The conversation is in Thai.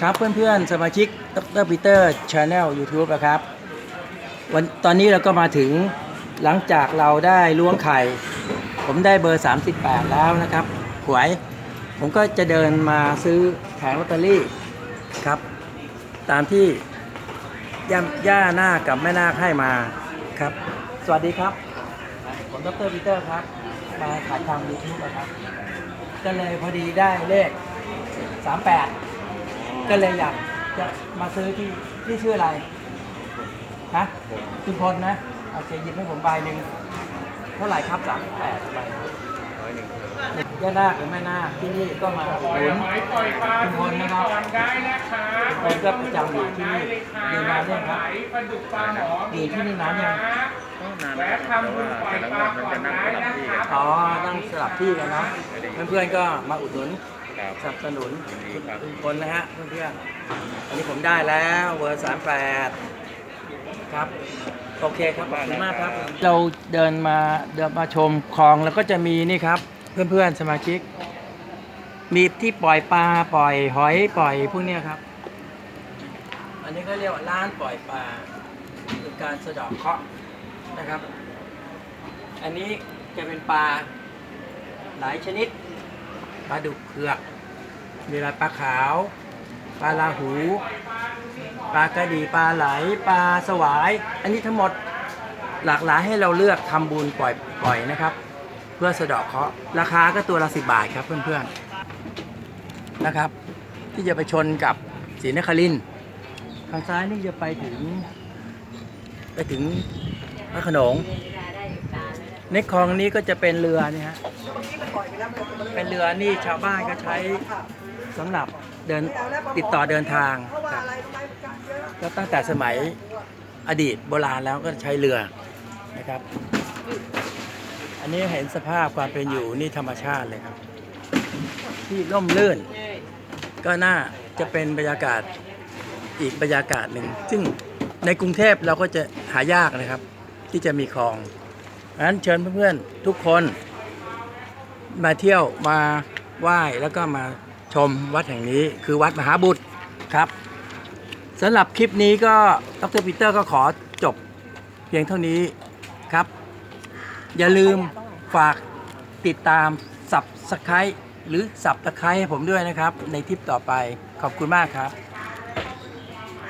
ครับเพื่อนๆ สมาชิกดรปีเตอร์ชาแนล YouTube นะครับวันตอนนี้เราก็มาถึงหลังจากเราได้ล้วงไข่ ผมได้เบอร์ 38 แล้วนะครับหวย ผมก็จะเดินมาซื้อแผงลอตเตอรี่ครับ ตามที่ย่าย่านากับแม่นาคให้มาครับ สวัสดีครับผมดรปีเตอร์ครับ มาถ่ายทำยูทูบนะครับ ก็เลยพอดีได้เลข 38 ก็เลยอยากจะมาซื้อที่ที่ชื่ออะไรฮะคุณพลนะโอเคหยิบให้ผมใบหนึ่งเท่าไหร่ครับ38ใบย่านาคหรือแม่นาคที่นี่ก็มาอุดหนุนหมายปล่อยปลาคุณพลนะครับก่อนได้นะคะผมก็ประจำอยู่ที่นี่อยู่นานยังครับปลาดุกปลาหมออยู่ที่นี่นานยังแวะทำบุญปล่อยปลาก่อนได้นะคะอ๋อนั่งสลับที่กันเนาะเพื่อนๆก็มาอุดหนุน ครับสนับสนุนยินดีครับ ทุกคนนะฮะเพื่อนๆอันนี้ผมได้แล้วเวอร์สามแปดครับ โอเคครับขอบคุณมากครับ เราเดินมาเดินมาชมคลองแล้วก็จะมีนี่ครับ เพื่อนๆสมาชิก มีที่ปล่อยปลาปล่อยหอยปล่อยพวกเนี้ยครับ อันนี้ก็เรียกว่าร้านปล่อยปลาคือการสะเดอกเคราะห์นะครับ อันนี้จะเป็นปลาหลายชนิด ปลาดุกเผือกมีปลาปลาขาว ปลาลาหู ปลากระดีปลาไหล ปลาสวาย อันนี้ทั้งหมดหลากหลายให้เราเลือกทำบุญปล่อยปล่อยนะครับ เพื่อสะดาะเคราะห์ราคาก็ตัวละสิบาทครับเพื่อนๆนะครับ ที่จะไปชนกับศรีนครินทางซ้ายนี่จะไปถึง ไปถึงพระขนง ในคลองนี้ก็จะเป็นเรือนี่ฮะ เป็นเรือนี่ชาวบ้านก็ใช้สำหรับเดินติดต่อเดินทางครับก็ตั้งแต่สมัยอดีตโบราณแล้วก็ใช้เรือนะครับ อันนี้เห็นสภาพความเป็นอยู่นี่ธรรมชาติเลยครับ ที่ร่มรื่น ก็น่าจะเป็นบรรยากาศอีกบรรยากาศหนึ่ง ซึ่งในกรุงเทพเราก็จะหายากนะครับ ที่จะมีคลอง นั้นเชิญเพื่อนๆทุกคนมาเที่ยวมาไหว้แล้วก็มาชมวัดแห่งนี้คือวัดมหาบุตรครับสำหรับคลิปนี้ก็ดรปีเตอร์ก็ขอจบเพียงเท่านี้ครับ อย่าลืมฝากติดตามสับสไครหรือสับตะไคร้ให้ผมด้วยนะครับ ในทริปต่อไปขอบคุณมากครับ